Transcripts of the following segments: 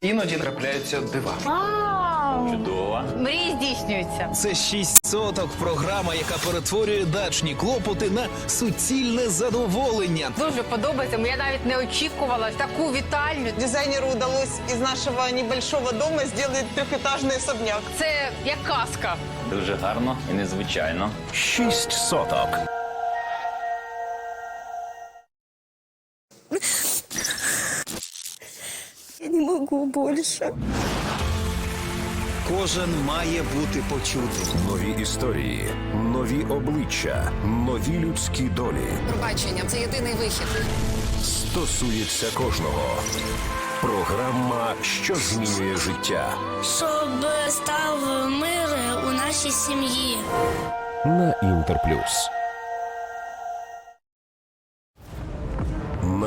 Іноді трапляються дива. Чудово. Мрії здійснюються. Це шість соток програма, яка перетворює дачні клопоти на суцільне задоволення. Дуже подобається. Я навіть не очікувала таку вітальню. Дизайнеру удалось из нашего небольшого дома сделать трехэтажный особняк. Це як казка. Дуже гарно і незвичайно. Шість соток. Не могу больше. Кожен має бути почутим. Нові історії, нові обличчя, нові людські долі Пробачення це єдиний вихід. стосується кожного. Програма, що змінює життя Щоб став мир у нашій сім'ї. на Интерплюс.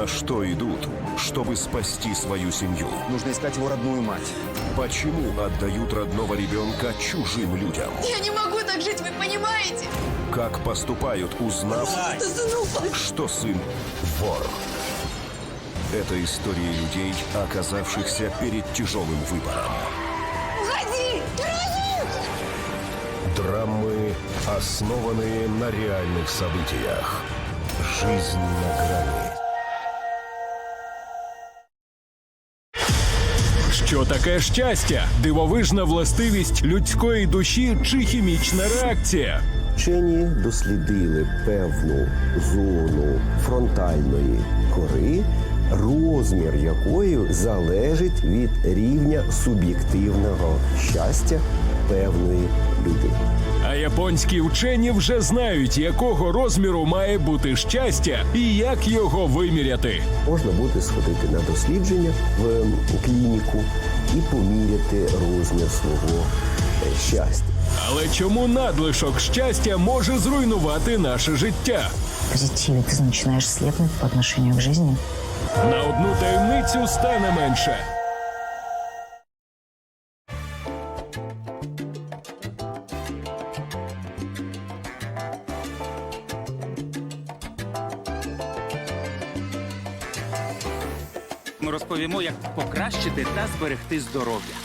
На что идут, чтобы спасти свою семью? Нужно искать его родную мать. Почему отдают родного ребенка чужим людям? Я не могу так жить, вы понимаете? Как поступают, узнав, что сын вор? Это истории людей, оказавшихся перед тяжелым выбором. Уходи! Драмы, основанные на реальных событиях. Жизнь на грани. Що таке щастя? Дивовижна властивість людської душі чи хімічна реакція? Вчені дослідили певну зону фронтальної кори, розмір якої залежить від рівня суб'єктивного щастя певної людини. А японські вчені вже знають, якого розміру має бути щастя і як його виміряти. Можна буде сходити на дослідження в ем, клініку і поміряти розмір свого е, щастя. Але чому надлишок щастя може зруйнувати наше життя? позитиве ты начинаешь слепнуть по отношению к жизни. На одну таємницю стане менше. Ми розповімо, як покращити та зберегти здоров'я.